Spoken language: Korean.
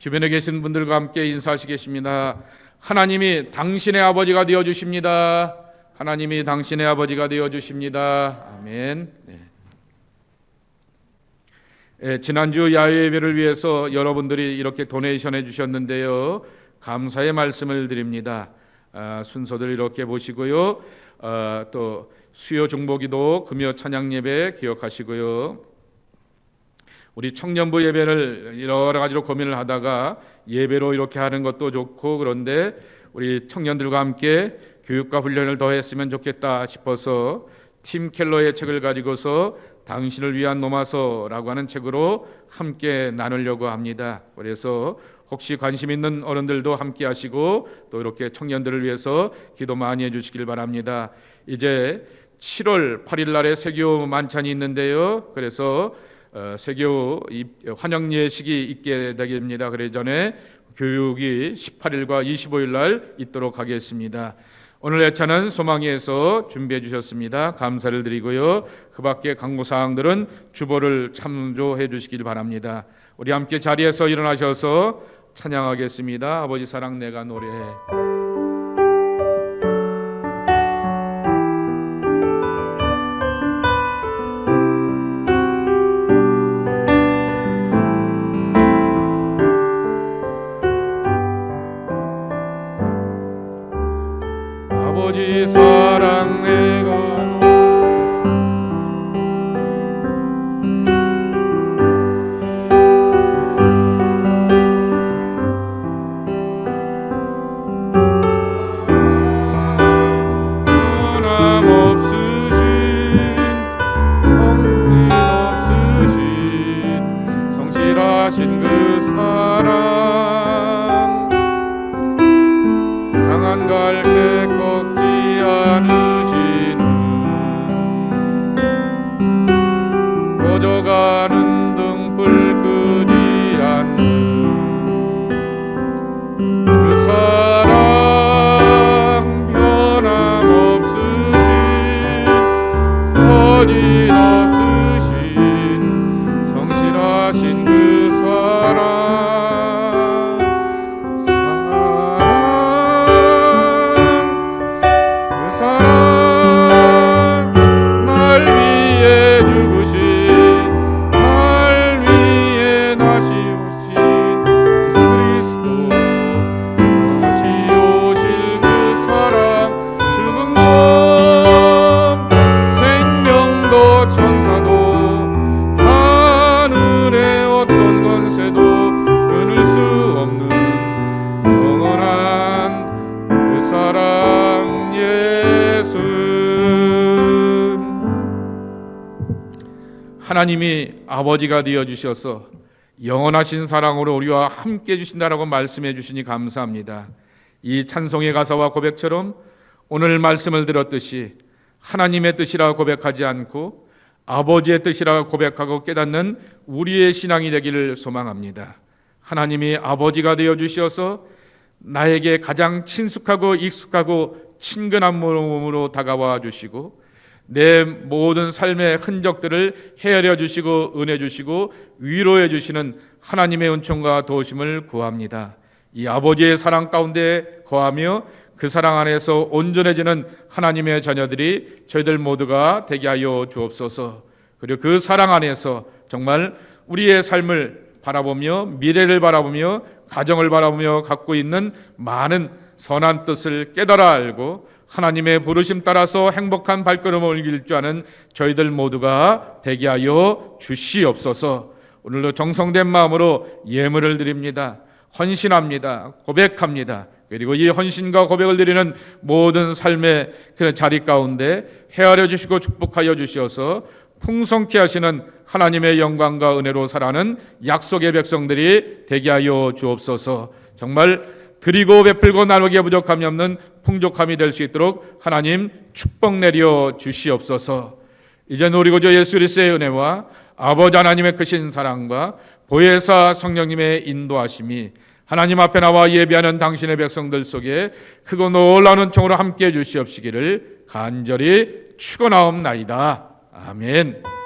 주변에 계신 분들과 함께 인사하시겠습니다. 하나님이 당신의 아버지가 되어 주십니다. 하나님이 당신의 아버지가 되어 주십니다. 아멘. 네. 예, 지난주 야외 예배를 위해서 여러분들이 이렇게 도네이션 해 주셨는데요. 감사의 말씀을 드립니다. 아, 순서들 이렇게 보시고요. 아, 또 수요 중보기도 금요 찬양 예배 기억하시고요. 우리 청년부 예배를 여러 가지로 고민을 하다가 예배로 이렇게 하는 것도 좋고 그런데 우리 청년들과 함께 교육과 훈련을 더 했으면 좋겠다 싶어서 팀 켈러의 책을 가지고서 당신을 위한 노마서라고 하는 책으로 함께 나누려고 합니다. 그래서 혹시 관심 있는 어른들도 함께 하시고 또 이렇게 청년들을 위해서 기도 많이 해 주시길 바랍니다. 이제 7월 8일 날에 세교 만찬이 있는데요. 그래서 어, 세교 환영 예식이 있게 되겠습니다. 그래 전에 교육이 18일과 25일 날 있도록 하겠습니다. 오늘 예찬은 소망이에서 준비해 주셨습니다. 감사를 드리고요. 그 밖에 강구 사항들은 주보를 참조해 주시길 바랍니다. 우리 함께 자리에서 일어나셔서 찬양하겠습니다. 아버지 사랑 내가 노래해. 아버지 사랑 내가. 그 갈때 꺾지 하나님이 아버지가 되어 주셔서 영원하신 사랑으로 우리와 함께 해 주신다라고 말씀해 주시니 감사합니다. 이 찬송의 가사와 고백처럼 오늘 말씀을 들었듯이 하나님의 뜻이라 고백하지 않고 아버지의 뜻이라 고백하고 깨닫는 우리의 신앙이 되기를 소망합니다. 하나님이 아버지가 되어 주셔서 나에게 가장 친숙하고 익숙하고 친근한 몸으로 다가와 주시고 내 모든 삶의 흔적들을 헤아려 주시고 은혜 주시고 위로해 주시는 하나님의 은총과 도우심을 구합니다. 이 아버지의 사랑 가운데 거하며 그 사랑 안에서 온전해지는 하나님의 자녀들이 저희들 모두가 되게 하여 주옵소서. 그리고 그 사랑 안에서 정말 우리의 삶을 바라보며 미래를 바라보며 가정을 바라보며 갖고 있는 많은 선한 뜻을 깨달아 알고 하나님의 부르심 따라서 행복한 발걸음을 옮길 줄 아는 저희들 모두가 되게 하여 주시옵소서. 오늘도 정성된 마음으로 예물을 드립니다. 헌신합니다. 고백합니다. 그리고 이 헌신과 고백을 드리는 모든 삶의 그 자리 가운데 헤아려 주시고 축복하여 주시어서 풍성케 하시는 하나님의 영광과 은혜로 살아는 약속의 백성들이 되게 하여 주옵소서. 정말 드리고 베풀고 나누기에 부족함이 없는 풍족함이 될 수 있도록 하나님 축복 내려 주시옵소서. 이제 우리고저 예수 그리스도의 은혜와 아버지 하나님의 크신 사랑과 보혜사 성령님의 인도하심이 하나님 앞에 나와 예비하는 당신의 백성들 속에 크고 놀라운 은총으로 함께 해 주시옵시기를 간절히 축원하옵나이다. 아멘.